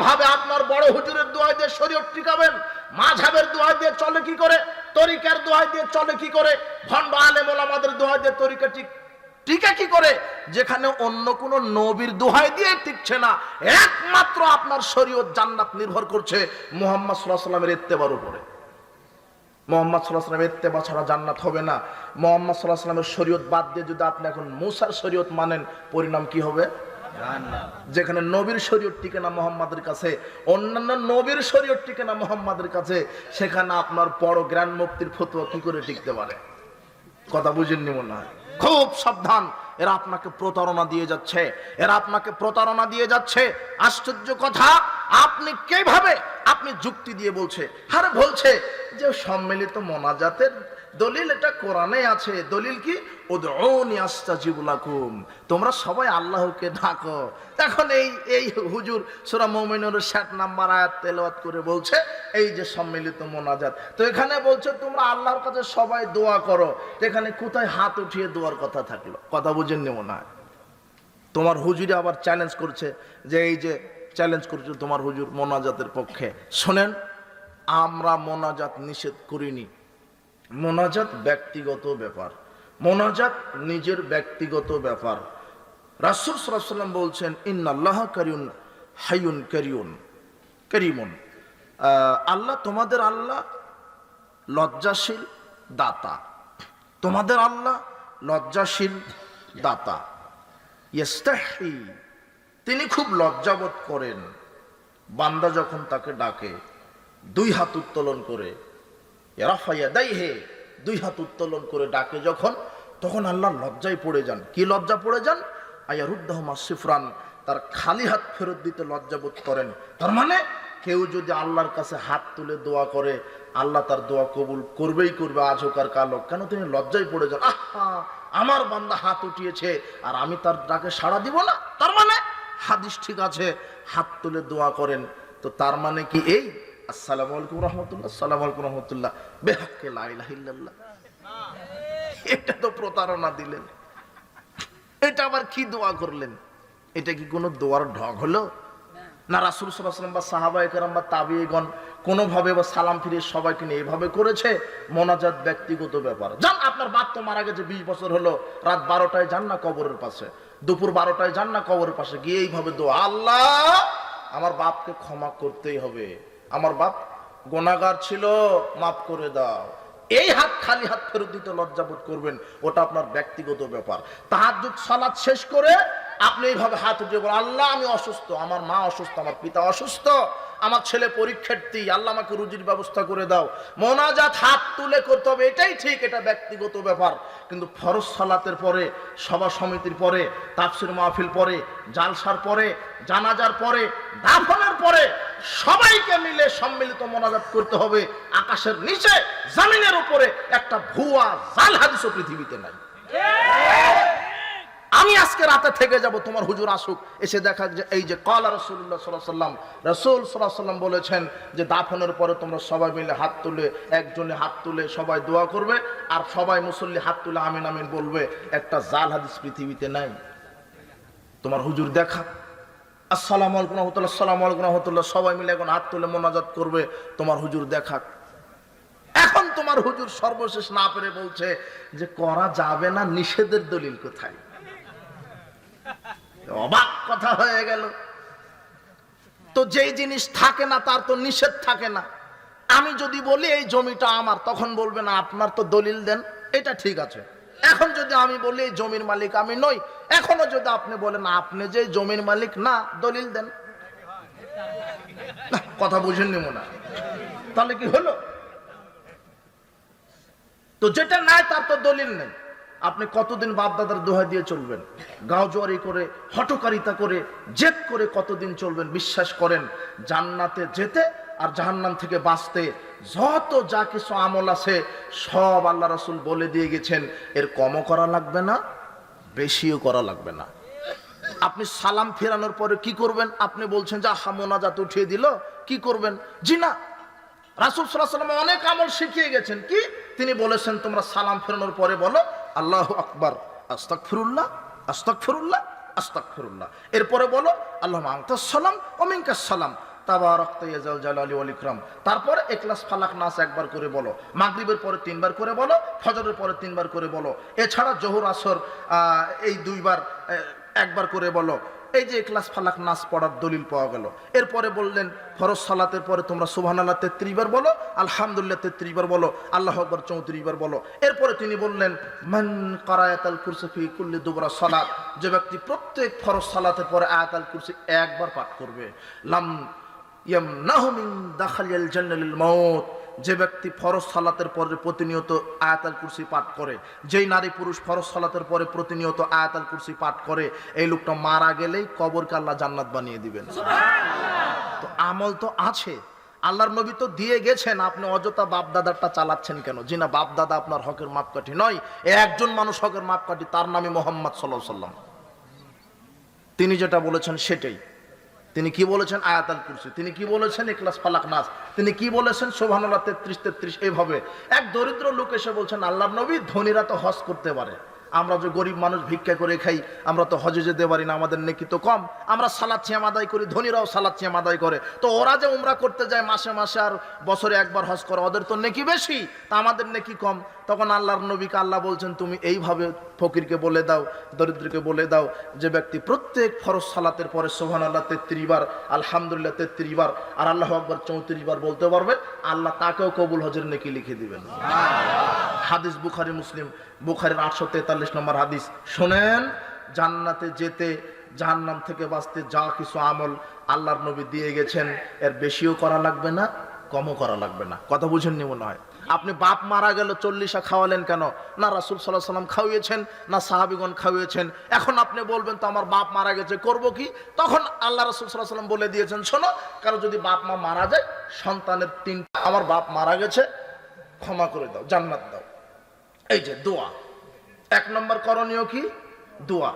কীভাবে আপনার বড় হুজুরের দোয়া দিয়ে শরীয়ত টিকাবেন মাঝাবের দোয়া দিয়ে চলে কি করে, তরিকার দোয়া দিয়ে চলে কি করে, ভণ্ড আলেম ওলামাদের দোয়া দিয়ে তরিকা ঠিক, টিকা কি করে, যেখানে অন্য কোন নবীর দোহাই দিয়ে টিকছে না, একমাত্র আপনার শরীয়ত জান্নাত নির্ভর করছে মোহাম্মদ সাল্লাহ ইত্তেবার উপরে। মোহাম্মদ সাল্লাহ ইত্তেবা ছাড়া জান্নাত হবে না। মোহাম্মদ সাল্লাহ সাল্লামের শরীয়ত বাদ দিয়ে যদি আপনি এখন মুসার শরীয়ত মানেন, পরিণাম কি হবে? যেখানে নবীর শরীয়ত টিকে না মোহাম্মদের কাছে, অন্যান্য নবীর শরীয়ত টিকে না মোহাম্মদের কাছে, সেখানে আপনার বড় জ্ঞান মুক্তির ফতুয়া কি করে টিকতে পারে? কথা বুঝেননি মনে হয়। খুব সাবধান, এরা আপনাকে প্রতারণা দিয়ে যাচ্ছে, এরা আপনাকে প্রতারণা দিয়ে যাচ্ছে। আশ্চর্য কথা, আপনি কীভাবে, আপনি যুক্তি দিয়ে বলছে, আরে বলছে যে সম্মিলিত মোনাজাতের দলিল এটা কোরআনে আছে। দলিল কি? তোমরা সবাই আল্লাহকে ডাকো। এখন এই এই হুজুর সূরা মুমিনুর 60 নাম্বার আয়াত তেলাওয়াত করে বলছে, এই যে সম্মিলিত মোনাজাত। তো এখানে বলছে, তোমরা আল্লাহর কাছে সবাই দোয়া করো। এখানে কোথায় হাত উঠিয়ে দোয়ার কথা থাকল? কথা বুঝেন নি মনে হয়? তোমার হুজুরে আবার চ্যালেঞ্জ করছে যে, এই যে চ্যালেঞ্জ করছে তোমার হুজুর মোনাজাতের পক্ষে। শোনেন, আমরা মোনাজাত নিষেধ করিনি। মোনাজাত ব্যক্তিগত ব্যাপার। মোনাজাত নিজের ব্যক্তিগত ব্যাপার। রাসুল সাল্লাম বলছেন, ইন্নাল্লাহ কারিউন হাইউন কারিউন, করিমুন। আল্লাহ তোমাদের আল্লাহ লজ্জাশীল দাতা। তোমাদের আল্লাহ লজ্জাশীল দাতা। তিনি খুব লজ্জাবোধ করেন। বান্দা যখন তাকে ডাকে, দুই হাত উত্তোলন করে রাফাইয়া দাই হাত উত্তোলন করে ডাকে যখন, তখন আল্লাহ লজ্জায় পড়ে যান। কি লজ্জা পড়ে যান? আয়ারুদ্দাহ মাসিফরান তার খালি হাত ফেরত দিতে লজ্জাবোধ করেন। তার মানে কেউ যদি আল্লাহর কাছে হাত তুলে দোয়া করে, আল্লাহ তার দোয়া কবুল করবেই করবে আজ হোক আর কালো কেন তিনি লজ্জায় পড়ে যান? আহা, আমার বান্দা হাত উঠিয়েছে, আর আমি তার ডাকে সাড়া দিব না। তার মানে হাদিস ঠিক আছে, হাত তুলে দোয়া করেন। তো তার মানে কি এই? আলাইকুম রহমতুল্লাহ আলাইকুম রহমতুল্লাহ। বেহাক্কে এটা তো প্রতারণা দিলেন। এটা আবার কি দোয়া করলেন? এটা কি কোনো দোয়ার ঢং হলো? না, রাসুল সাল্লাম বা বা তাবিগণ কোনোভাবে বা সালাম ফিরিয়ে সবাইকে নিয়ে এভাবে করেছে? মোনাজাত ব্যক্তিগত ব্যাপার। যান, আপনার বাপ তো মারা গেছে বিশ বছর হলো। রাত বারোটায় যান না কবরের পাশে। দুপুর বারোটায় যান না কবরের পাশে। গিয়ে এইভাবে দোয়া, আল্লাহ, আমার বাপকে ক্ষমা করতেই হবে। আমার বাপ, গোনাগার ছিল, মাফ করে দাও। এই হাত খালি হাত ফেরত দিতে লজ্জাবোধ করবেন, ওটা আপনার ব্যক্তিগত ব্যাপার। তাহাজ্জুদ সালাত শেষ করে আপনি এইভাবে হাত উঠিয়ে বলেন, আল্লাহ আমি অসুস্থ, আমার মা অসুস্থ, আমার পিতা অসুস্থ, আমার ছেলে পরীক্ষার্থী, আল্লাহ আমাকে রুজির ব্যবস্থা করে দাও। মোনাজাত হাত তুলে করতে হবে, এটাই ঠিক, এটা ব্যক্তিগত ব্যাপার। কিন্তু ফরজ সালাতের পরে, সভা সমিতির পরে, তাফসির মাহফিল পরে, জালসার পরে, জানাজার পরে, দাফনের পরে সবাইকে মিলে সম্মিলিত মোনাজাত করতে হবে। আকাশের নিচে, জামিনের উপরে একটা ভুয়া জাল হাদিসও পৃথিবীতে নাই। আমি আজকে রাতে থেকে যাব, তোমার হুজুর আসুক, এসে দেখা যে এই যে কলা রসুল্লাহ সাল্লাহ সাল্লাম রসুল সাল্লাহ সাল্লাম বলেছেন যে দাফনের পরে তোমরা সবাই মিলে হাত তুলে, একজনে হাত তুলে সবাই দোয়া করবে, আর সবাই মুসল্লি হাত তুলে আমিন আমিন বলবে, একটা জাল হাদিস পৃথিবীতে নাই। তোমার হুজুর দেখা। আসসালামু আলাইকুম রহমতুল্লাহ, আসসালামু আলাইকুম রহমতুল্লাহ। সবাই মিলে এখন হাত তুলে মোনাজাত করবে। তোমার হুজুর দেখাক। এখন তোমার হুজুর সর্বশেষ না পেরে বলছে যে করা যাবে না, নিষেধের দলিল কোথায়? অবাক কথা হয়ে গেল। তো যেই জিনিস থাকে না, তার তো নিষেধ থাকে না। আমি যদি বলি এই জমিটা আমার, তখন বলবে না, আপনার তো দলিল দেন। এটা ঠিক আছে। এখন যদি আমি বলি এই জমির মালিক আমি নই এখনও যদি আপনি বলেন, আপনি যে জমির মালিক, না, দলিল দেন। কথা বুঝেননি মনে হয়। তাহলে কি হলো? তো যেটা নাই, তার তো দলিল নেই। আপনি কতদিন বাপ দাদার দোহা দিয়ে চলবেন? গাও জোয়ারি করে হটকারিতা করে, জেদ করে কতদিন চলবেন? বিশ্বাস করেন, জান্নাতে যেতে আর জাহান্নাম থেকে বাঁচতে যত যা কিছু আমল আছে, সব আল্লাহ রাসুল বলে দিয়ে গেছেন। এর কমও করা লাগবে না বেশিও করা লাগবে না। আপনি সালাম ফেরানোর পরে কি করবেন? আপনি বলছেন যে, আহা, মোনাজাত উঠিয়ে দিল। কি করবেন? জি না। রাসুল সাল্লাম অনেক আমল শিখিয়ে গেছেন। কি? তিনি বলেছেন, তোমরা সালাম ফেরানোর পরে বলো, আল্লাহ আকবর আস্তাক ফিরুল্লাহ আস্তাক ফিরুল্লাহ আস্তাক ফিরুল্লাহ এরপরে বলো আল্লাহ সালাম অমিনকাস সালাম। তারপর একলাস ফালাক নাস একবার করে বলো। মাগরিবের পরে তিনবার করে বলো, ফজরের পরে তিনবার করে বলো। এছাড়া জোহর আসর এই দুইবার একবার করে বলো। এই যে ক্লাস ফালাক নাচ পড়ার দলিল পাওয়া গেল। এরপরে বললেন, ফরজ সালাতের পরে তোমরা সুবহান আল্লাহ তেত্রিশ বার বলো, আলহামদুলিল্লাহ তেত্রিশ বার বলো, আল্লাহ আকবর চৌত্রিশ বার বলো। এরপরে তিনি বললেন, মান কারায়াতাল কুরসি ফি কুল্লি দুবরা সালাত। যে ব্যক্তি প্রত্যেক ফরজ সালাতের পরে আয়াতাল কুরসি একবার পাঠ করবে। লাম যে ব্যক্তি ফরজ সালাতের পরে প্রতিনিয়ত আয়াতাল কুরসি পাঠ করে যেই নারী পুরুষ ফরজ সালাতের পরে প্রতিনিয়ত আয়াতাল কুরসি পাঠ করে এই লোকটা মারা গেলেই কবরকে আল্লাহ জান্নাত বানিয়ে দিবেন। তো আমল তো আছে। আল্লাহর নবী তো দিয়ে গেছেন আপনি অযথা বাপ দাদারটা চালাচ্ছেন কেন? জি না বাপ দাদা আপনার হকের মাপকাঠি নয় একজন মানুষ হকের মাপকাঠি তার নামে মোহাম্মদ সাল্লাহ সাল্লাম তিনি যেটা বলেছেন সেটাই। তিনি কি বলেছেন? আয়াতাল কুরসি। তিনি কি বলেছেন? ইকলাস ফালাক নাস। তিনি কি বলেছেন? শোভানুল্লাহ তেত্রিশ তেত্রিশ, এইভাবে। এক দরিদ্র লোক এসে বলছেন আল্লাহ নবী ধনীরা তো হজ করতে পারে। আমরা যে গরিব মানুষ ভিক্ষা করে খাই, আমরা তো হজে যেতে পারি না, আমাদের নেকি তো কম। আমরা সালাদ ছিয়াম আদায় করি, ধনীরাও সালাদ ছিয়াম আদায় করে। তো ওরা যে উমরা করতে যায় মাসে মাসে আর বছরে একবার হজ করে, ওদের তো নেকি বেশি, তা আমাদের নেকি কম। তখন আল্লাহর নবীকে আল্লাহ বলছেন, তুমি এইভাবে ফকিরকে বলে দাও, দরিদ্রকে বলে দাও, যে ব্যক্তি প্রত্যেক ফরজ সালাতের পরে সোহান আল্লাহ তেত্রিশ বার, আলহামদুলিল্লাহ তেত্রিশ বার, আর আল্লাহ আকবর চৌত্রিশ বার বলতে পারবে, আল্লাহ তাকেও কবুল হজের নেকি লিখে দিবেন। হাদিস বুখারি, মুসলিম বুখারির আটশো তেতাল্লিশ নম্বর হাদিস। শোনেন, জান্নাতে যেতে, জাহান্নাম থেকে বাঁচতে যা কিছু আমল আল্লাহর নবী দিয়ে গেছেন, এর বেশিও করা লাগবে না, কমও করা লাগবে না। কথা বুঝেননি মনে হয়? আপনি বাপ মারা গেল, চল্লিশা খাওয়ালেন কেন? না রাসুল সাল্লাহ সাল্লাম খাওয়িয়েছেন, না সাহাবিগণ খাওয়িয়েছেন। এখন আপনি বলবেন তো আমার বাপ মারা গেছে, করব কি? তখন আল্লাহ রাসুল সাল্লাহ সাল্লাম বলে দিয়েছেন, শোনো, কারও যদি বাপ মা মারা যায়, সন্তানের তিন আমার বাপ মারা গেছে, ক্ষমা করে দাও, জান্নাত দাও। এই যে দোয়া। এক নম্বর করণীয় কি? দোয়া।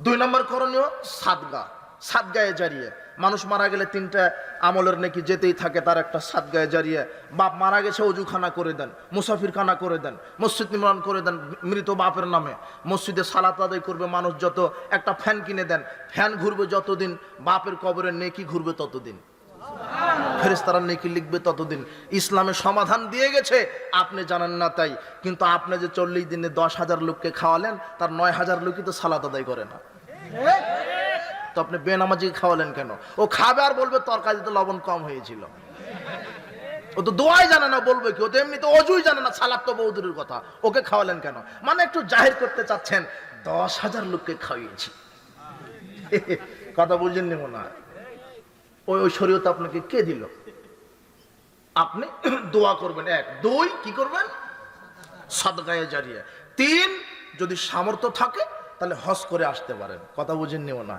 দুই নম্বর করণীয় সাদগা। সাদগায়ে জারিয়ে। মানুষ মারা গেলে তিনটা আমলের নাকি যেতেই থাকে, তার একটা সাদগায়ে জারিয়ে। বাপ মারা গেছে, অজুখানা করে দেন, মুসাফিরখানা করে দেন, মসজিদ নির্মাণ করে দেন মৃত বাপের নামে। মসজিদে সালাত আদায় করবে মানুষ যত একটা ফ্যান কিনে দেন, ফ্যান ঘুরবে যতদিন, বাপের কবরের নেকি ঘুরবে ততদিন। ফেরেস্তারা নেকি লিখবে ততদিন। ইসলামে সমাধান দিয়ে গেছে, আপনি জানেন না তাই। কিন্তু আপনি যে চল্লিশ দিনে দশ হাজার লোককে খাওয়ালেন, তার নয় হাজার লোকই তো সালাদ আদায় করে না। তো আপনি বেনামাজি খাওয়ালেন কেন? ও খাবে আর বলবে তরকারিতে লবণ কম হয়েছিল। ও তো দোয়াই জানে না, বলবে কি? ও তো এমনি তো অজুই জানে না, সালাদ তো বৌদুরের কথা। ওকে খাওয়ালেন কেন? মানে একটু জাহির করতে চাচ্ছেন, দশ হাজার লোককে খাওয়িয়েছি কথা বুঝেননি মনে হয়? ওই শরীয়ত আপনাকে কে দিল? আপনি দোয়া করবেন। এক, দুই, কি করবেন? সাদগায়ে জারিয়ে। তিন, যদি সামর্থ্য থাকে, তাহলে হজ করে আসতে পারেন। কথা বুঝেন নিও না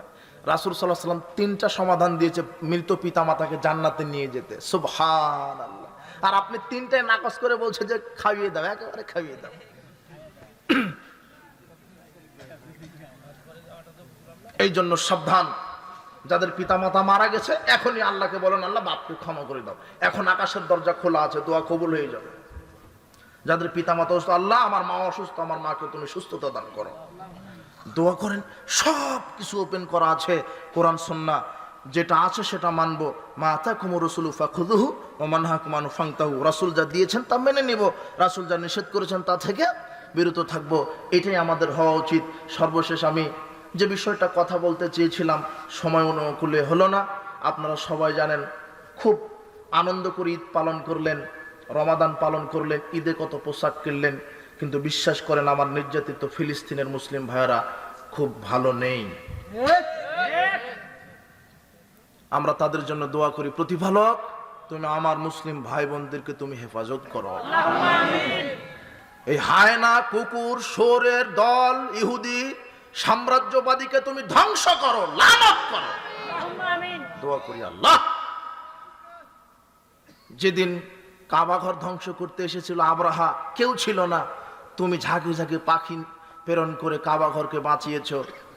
রাসুল সাল্লাহ সাল্লাম তিনটা সমাধান দিয়েছে মৃত পিতা মাতাকে জান্নাতে নিয়ে যেতে। সুবহান আল্লাহ আর আপনি তিনটায় নাকচ করে বলছে যে, খাইয়ে দাও, একেবারে খাইয়ে দাও। এই জন্য সাবধান। যাদের পিতামাতা মারা গেছে, এখনই আল্লাহকে বলেন, আল্লাহ বাপকে ক্ষমা করে দাও। এখন আকাশের দরজা খোলা আছে, দোয়া কবুল হয়ে যাবে। যাদের পিতামাতা অসুস্থ, আল্লাহ, আমার মা অসুস্থ, আমার মাকে তুমি সুস্থতা দান করো। দোয়া করেন, সব কিছু ওপেন করা আছে, কোরআন সন্না যেটা আছে সেটা মানবো। মা আতা কুমু রসুল ফাখুদুহু ও মানহা কুমানু ফাংতাহু। রাসুল যা দিয়েছেন তা মেনে নিব। রাসুল যা নিষেধ করেছেন তা থেকে বিরত থাকব। এটাই আমাদের হওয়া উচিত। সর্বশেষ আমি যে বিষয়টা কথা বলতে চেয়েছিলাম সময় অনুকূলে হলো না। আপনারা সবাই জানেন খুব আনন্দ করে ঈদ পালন করলেন রমাদান পালন করলেন ঈদে কত পোশাক কিনলেন কিন্তু বিশ্বাস করেন আমার নির্যাতিত ফিলিস্তিনের মুসলিম ভাইয়েরা খুব ভালো নেই। আমরা তাদের জন্য দোয়া করি প্রতিফলক তুমি আমার মুসলিম ভাই বোনদেরকে তুমি হেফাজত করো। এই হায়না কুকুর সোরের দল ইহুদি সাম্রাজ্যবাদীকে তুমি ধ্বংস করো লানত করো। দোয়া করি আল্লাহ। যেদিন কাবাঘর ধ্বংস করতে এসেছিল আবরাহা কেউ ছিল না। তুমি ঝাঁকে ঝাঁকে পাখি প্রেরণ করে কাবাঘরকে বাঁচিয়েছ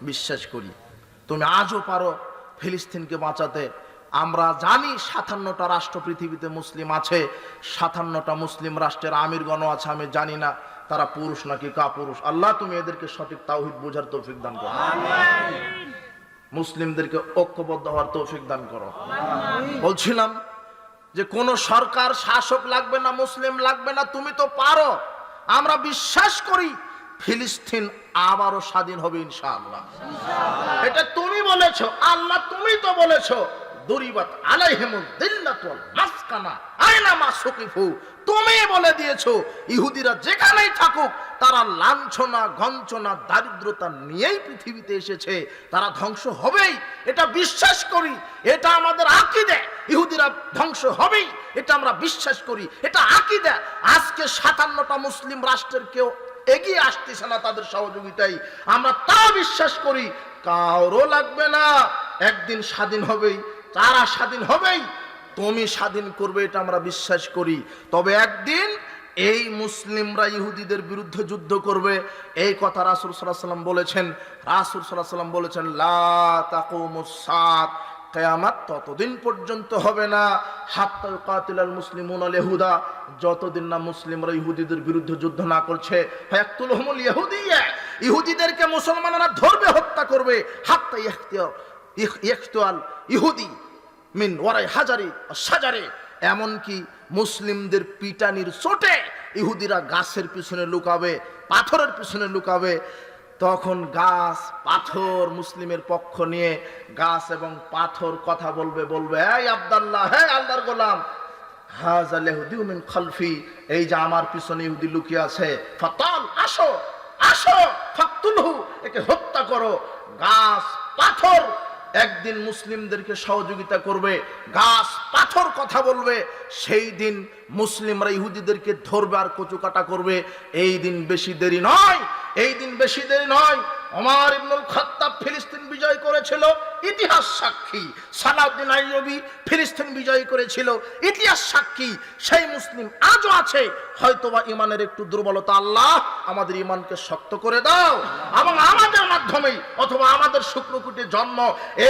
বিশ্বাস করি। তুমি আজও পারো ফিলিস্তিনকে বাঁচাতে। আমরা জানি সাতান্নটা রাষ্ট্র পৃথিবীতে মুসলিম আছে সাতান্নটা মুসলিম রাষ্ট্রের আমিরগণ আছে আমি জানি না। তারা পুরুষ নাকি কাপুরুষ? আল্লাহ তুমি এদেরকে সঠিক তাওহিদ বোঝার তৌফিক দান করো। মুসলিমদেরকে ঐক্যবদ্ধ হওয়ার তৌফিক দান করো। বলছিলাম যে কোন সরকার শাসক লাগবে না মুসলিম লাগবে না তুমি তো পারো। আমরা বিশ্বাস করি ফিলিস্তিন আবারও স্বাধীন হবে ইনশাআল্লাহ। এটা তুমি বলেছ আল্লাহ তুমি তো বলেছ। দরিবাত আলাইহিমুল দিল্লাতু ওয়াল মাসকানা আয়না মা সুকিফু, তুমি বলে দিয়েছ, ইহুদিরা যেখানেই থাকুক, তারা লাঞ্ছনা গঞ্চনা দারিদ্রতা নিয়েই পৃথিবীতে এসেছে। তারা ধ্বংস হবেই, এটা বিশ্বাস করি, এটা আমাদের আকিদে। ইহুদিরা ধ্বংস হবেই, এটা আমরা বিশ্বাস করি, এটা আকিদে। আজকে সাতান্নটা মুসলিম রাষ্ট্রের কেউ এগিয়ে আসতেছে না তাদের সহযোগিতায়। আমরা তা বিশ্বাস করি, কারও লাগবে না, একদিন স্বাধীন হবেই। তারা স্বাধীন হবেই। তুমি স্বাধীন করবে, এটা আমরা বিশ্বাস করি। তবে একদিন এই মুসলিমরা ইহুদিদের বিরুদ্ধে যুদ্ধ করবে। এই কথা রাসুল সাল্লাম বলেছেন। রাসুল সাল্লাম বলেছেন, লা তাকুমুস সাত। কেয়ামাত ততদিন পর্যন্ত হবে না। হাত্তা কাতিলাল মুসলিমুন আল ইহুদা যতদিন না মুসলিমরা ইহুদিদের বিরুদ্ধে যুদ্ধ না করছে ফায়াকতুল হুমুল ইহুদিয়া। ইহুদিদেরকে মুসলমানরা ধরবে, হত্যা করবে। হাত্তা ইখতিয়াল ইহুদি। মিন ওয়ারাই হাজারে সাজারে। এমনকি মুসলিমদের পিটানির চোটে ইহুদিরা গাছের পিছনে লুকাবে, পাথরের পিছনে লুকাবে। তখন গাছ, পাথর মুসলিমের পক্ষ নিয়ে গাছ এবং পাথর কথা বলবে বলবে, এই আবদাল্লাহ, হে আল্লাহর গোলাম হাজা লেহুদিউ মিন খালফি, এই যে আমার পিছনে ইহুদি লুকিয়ে আছে, ফাতাল, আসো আসো, ফাকতুলহু, একে হত্যা করো। গাছ, পাথর একদিন মুসলিমদেরকে সহযোগিতা করবে, গাছ পাথর কথা বলবে, সেই দিন মুসলিমরা ইহুদিদেরকে ধরবে আর কচুকাটা করবে। এই দিন বেশি দেরি নয়, এই দিন বেশি দেরি নয়। আমার ইবনুল খাত্তাব ফিলিস্তিন বিজয় করেছিল, ইতিহাস সাক্ষী। সালাউদ্দিন আইয়ুবী ফিলিস্তিন বিজয় করেছিল, ইতিহাস সাক্ষী। সেই মুসলিম আজও আছে, হয়তোবা ইমানের একটু দুর্বলতা আল্লাহ আমাদের ইমানকে শক্ত করে দাও এবং আমাদের মাধ্যমেই অথবা আমাদের শুক্রকুটে জন্ম।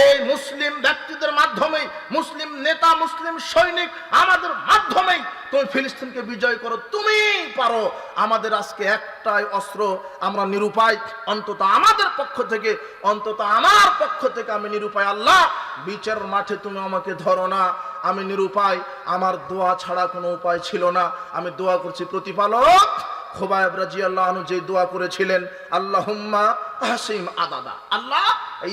এই মুসলিম ব্যক্তিদের মাধ্যমেই মুসলিম নেতা, মুসলিম সৈনিক আমাদের মাধ্যমেই তুমি ফিলিস্তিনকে বিজয় করো তুমি পারো। আমাদের আজকে একটাই অস্ত্র, আমরা নিরুপায়। অন্তত আমাদের পক্ষ থেকে, অন্তত আমার পক্ষ থেকে আমি নিরুপায়। আল্লাহ বিচার মাঠে তুমি আমাকে ধরো না। আমি নিরুপায়, আমার দোয়া ছাড়া কোনো উপায় ছিল না। আমি দোয়া করছি প্রতিপালক খোবায়ব রাজি আল্লাহ যে দোয়া করেছিলেন, আল্লাহুম্মা হাসিম আদাদা। আল্লাহ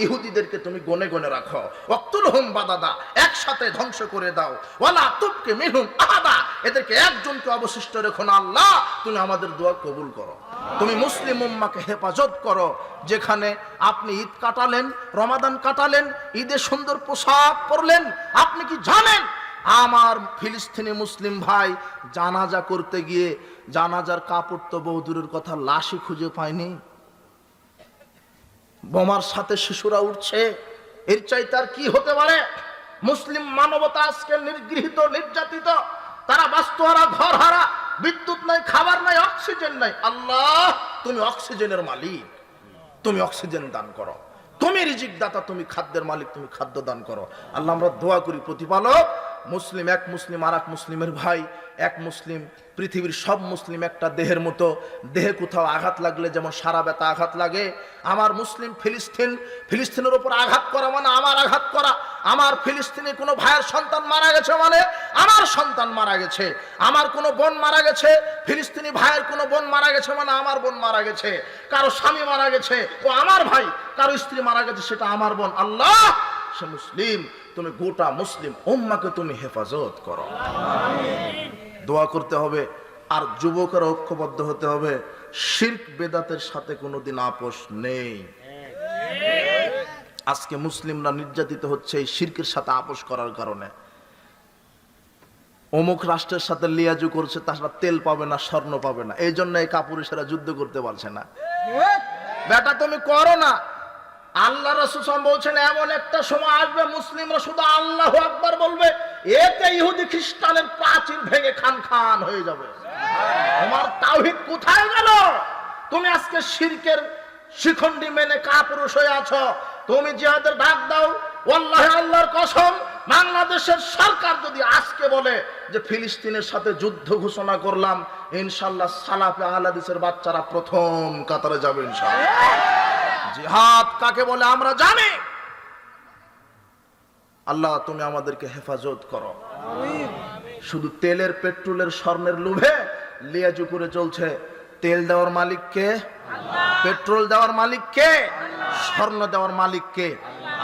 ইহুদিদেরকে তুমি গনে গনে রাখো। অক্তুল হুম বাদাদা, একসাথে ধ্বংস করে দাও। ওয়ালা তুবকে মিনহুম আহাদা, এদেরকে একজনকে অবশিষ্ট রেখো না আল্লাহ। তুমি আমাদের দোয়া কবুল করো। তুমি মুসলিম উম্মাকে হেফাজত করো, যেখানে আপনি ঈদ কাটালেন, রমাদান কাটালেন ঈদের সুন্দর পোশাক পরলেন। আপনি কি জানেন? আমার ফিলিস্তিনি মুসলিম ভাই জানাজা করতে গিয়ে জানাজার কাপড় তো বহুদূরের কথা, লাশই খুঁজে পায়নি। বোমার সাথে শিশুরা উঠছে এর চাই তার কি হতে পারে? মুসলিম মানবতা আজকে নির্গৃহীত নির্যাতিত। তারা বাস্তুহারা ঘর হারা বিদ্যুৎ নাই, খাবার নাই, অক্সিজেন নাই। আল্লাহ, তুমি অক্সিজেনের মালিক। তুমি অক্সিজেন দান করো। তুমি রিজিক দাতা তুমি খাদ্যের মালিক, তুমি খাদ্য দান করো। আল্লাহ, আমরা দোয়া করি প্রতিপালক মুসলিম এক মুসলিম আর মুসলিমের ভাই, এক মুসলিম, পৃথিবীর সব মুসলিম একটা দেহের মতো। দেহে কোথাও আঘাত লাগলে যেমন সারা ব্যথা আঘাত লাগে। আমার মুসলিম ফিলিস্তিন, ফিলিস্তিনের উপর আঘাত করা মানে আমার আঘাত করা। আমার ফিলিস্তিনে কোনো ভাইয়ের সন্তান মারা গেছে মানে আমার সন্তান মারা গেছে। আমার কোনো বোন মারা গেছে, ফিলিস্তিনি ভাইয়ের কোনো বোন মারা গেছে মানে আমার বোন মারা গেছে। কারও স্বামী মারা গেছে, ও আমার ভাই। কারও স্ত্রী মারা গেছে, সেটা আমার বোন। আল্লাহ! সে মুসলিম, তুমি গোটা মুসলিম উম্মাকে তুমি হেফাজত করো। দোয়া করতে হবে, আর যুবকেরা ঐক্যবদ্ধ হতে হবে। শির্ক বেদাতের সাথে কোনোদিন আপোষ নেই। আজকে মুসলিমরা নির্যাতিত হচ্ছে এই শির্কের সাথে আপোষ করার কারণে। অমুক রাষ্ট্রের সাথে লিয়াজু করছে, তারা তেল পাবে না, স্বর্ণ পাবে না। এই জন্য এই কাপুরুষেরা যুদ্ধ করতে পারছে না। বেটা, তুমি করো না। আল্লাহ রসুল বলছেন এমন একটা সময় আসবে মুসলিমরা শুধু আল্লাহ আকবার বলবে এতে ইহুদি খ্রিস্টানের প্রাচীর ভেঙে খান খান হয়ে যাবে। তোমার তাওহিদ কোথায় গেল? তুমি আজকে শিরকের শিখন্ডি মেনে কাপুরুষ হয়ে আছো। তুমি জিহাদের ডাক দাও। ওয়াল্লাহ আল্লাহর কসম বাংলাদেশের সরকার যদি আজকে বলে যে ফিলিস্তিনের সাথে যুদ্ধ ঘোষণা করলাম ইনশাল্লাহ সালাফে আহলাদিসের বাচ্চারা প্রথম কাতারে যাবে ইনশাল্লাহ জিহাদ কাকে বলে আমরা জানি। আল্লাহ তুমি আমাদেরকে হেফাজত করো। শুধু তেলের পেট্রোলের স্বর্ণের লোভে লিয়াজু করে চলছে। তেল দেওয়ার মালিক কে? পেট্রোল দেওয়ার মালিক কে? স্বর্ণ দেওয়ার মালিক কে?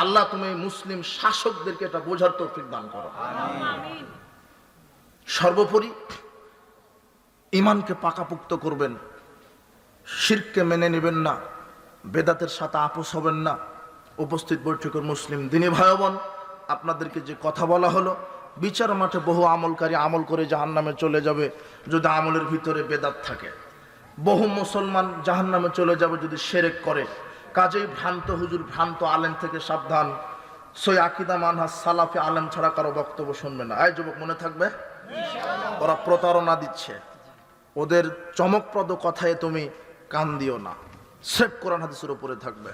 আল্লাহ তুমি মুসলিম শাসকদেরকে এটা বোঝার তৌফিক দান করো। সর্বোপরি ইমানকে পাকাপুক্ত করবেন। শিরকে মেনে নেবেন না। বেদাতের সাথে আপোষ হবেন না। উপস্থিত বৈঠকের মুসলিম দিনী ভাই আপনাদেরকে যে কথা বলা হলো, বিচার মাঠে বহু আমলকারী আমল করে জাহান নামে চলে যাবে যদি আমলের ভিতরে বেদাত থাকে। বহু মুসলমান জাহান নামে চলে যাবে যদি সেরেক করে। কাজেই ভ্রান্ত হুজুর, ভ্রান্ত আলেম থেকে সাবধান। সই আকিদা মানহা সালাফি আলেম ছাড়া কারও বক্তব্য শুনবে না। আয় যুবক, মনে থাকবে? ওরা প্রতারণা দিচ্ছে। ওদের চমকপ্রদ কথায় তুমি কান দিও না। সেফ কোরআন হাদিসের উপরে থাকবে।